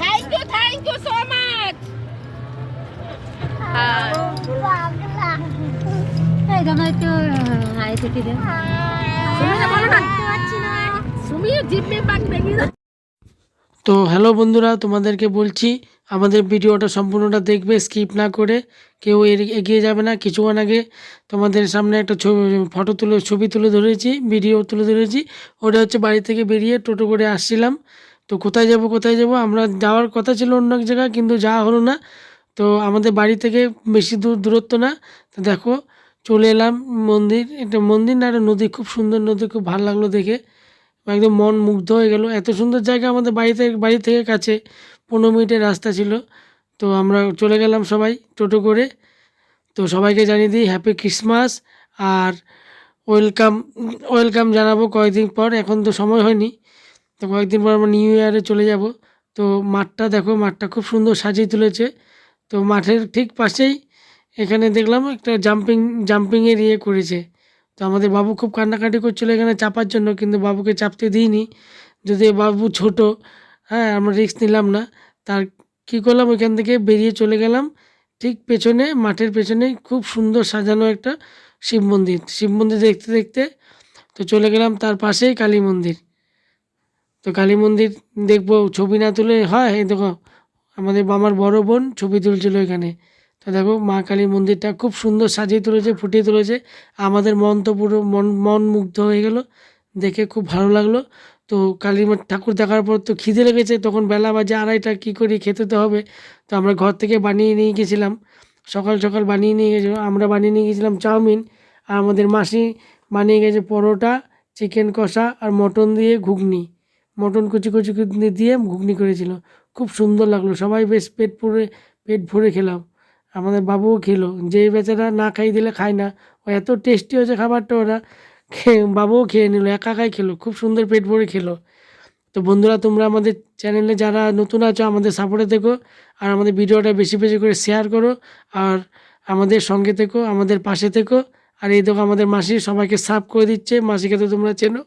Thank you thank you so much এই তোমার একটু হাই থেকে বলো না। পাক দেখি তো হ্যালো বন্ধুরা তোমাদেরকে বলছি আমাদের ভিডিওটা সম্পূর্ণটা দেখবে স্কিপ না করে। কেউ এগিয়ে যাবে না কিছুক্ষণ আগে তোমাদের সামনে একটা ছবি ফটো তুলে ছবি তুলে ধরেছি ভিডিও তুলে ধরেছি। ওটা হচ্ছে বাড়ি থেকে বেরিয়ে টোটো করে আসছিলাম। তো কোথায় যাব কোথায় যাব? আমরা যাওয়ার কথা ছিল অন্য এক জায়গায়, কিন্তু যাওয়া হলো না। তো আমাদের বাড়ি থেকে বেশি দূর, দূরত্ব না। তো দেখো, চলে এলাম মন্দির এটা মন্দির না, একটা নদী। খুব সুন্দর নদী, খুব ভালো লাগল দেখে। একদম মন মুগ্ধ হয়ে গেল। এত সুন্দর জায়গা আমাদের বাড়িতে, বাড়ি থেকে কাছে, পনেরো মিনিটের রাস্তা ছিল। তো আমরা চলে গেলাম সবাই টোটো করে। তো সবাইকে জানিয়ে দিই হ্যাপি ক্রিসমাস আর ওয়েলকাম ওয়েলকাম জানাব কয়েকদিন পর। এখন তো সময় হয়নি। তো কয়েকদিন পর আমরা নিউ ইয়ারে চলে যাব। তো মাঠটা দেখো, মাঠটা খুব সুন্দর সাজিয়ে তুলেছে। তো মাঠের ঠিক পাশেই এখানে দেখলাম একটা জাম্পিং জাম্পিংয়ের ইয়ে করেছে। তো আমাদের বাবু খুব কান্নাকাটি করছিল এখানে চাপার জন্য, কিন্তু বাবুকে চাপতে দিইনি। যদি বাবু ছোট হ্যাঁ আমরা রিস্ক নিলাম না। তার কী করলাম, ওইখান থেকে বেরিয়ে চলে গেলাম। ঠিক পেছনে, মাঠের পেছনে খুব সুন্দর সাজানো একটা শিব মন্দির। শিব মন্দির দেখতে দেখতে তো চলে গেলাম তার পাশেই কালী মন্দির। তো কালী মন্দির দেখব, ছবি না তুলে, হয়, এই দেখো, আমাদের আমার বড় বোন ছবি তুলছিল এখানে। তো দেখো, মা কালী মন্দিরটা খুব সুন্দর সাজিয়ে তুলেছে, ফুটিয়ে তুলেছে। আমাদের মন তো পুরো, মন মন মুগ্ধ হয়ে গেল, দেখে খুব ভালো লাগল। তো কালী ঠাকুর দেখার পর তো খিদে লেগেছে, তখন বেলা বাজে আড়াইটা, কী করি খেতে তো হবে। তো আমরা ঘর থেকে বানিয়ে নিয়ে গেছিলাম, সকাল সকাল বানিয়ে নিয়ে গেছিলাম আমরা বানিয়ে নিয়ে গেছিলাম চাউমিন। আর আমাদের মাসি বানিয়ে গেছে পরোটা, চিকেন কষা আর মটন দিয়ে ঘুগনি। মটন কুচি কুচি কুচি দিয়ে ঘুগনি করেছিল। খুব সুন্দর লাগল। সবাই বেশ পেট পুরে পেট ভরে খেলাম। আমাদের বাবুও খেলো। যে বেচারা না খাই দিলে খায় না। ও এত টেস্টি হয়েছে খাবারটা ওরা। খেয়ে, বাবুও খেয়ে নিল। একা একাই খেলো। খুব সুন্দর পেট ভরে খেলো। তো বন্ধুরা, তোমরা আমাদের চ্যানেলে যারা নতুন আছো, আমাদের সাপোর্টে থেকো। আর আমাদের ভিডিওটা বেশি বেশি করে শেয়ার করো। আর আমাদের সঙ্গে থেকো, আমাদের পাশে থেকো। আর এই দেখো, আমাদের মাসি সবাইকে সার্ভ করে দিচ্ছে। মাসিকে তো তোমরা চেনো।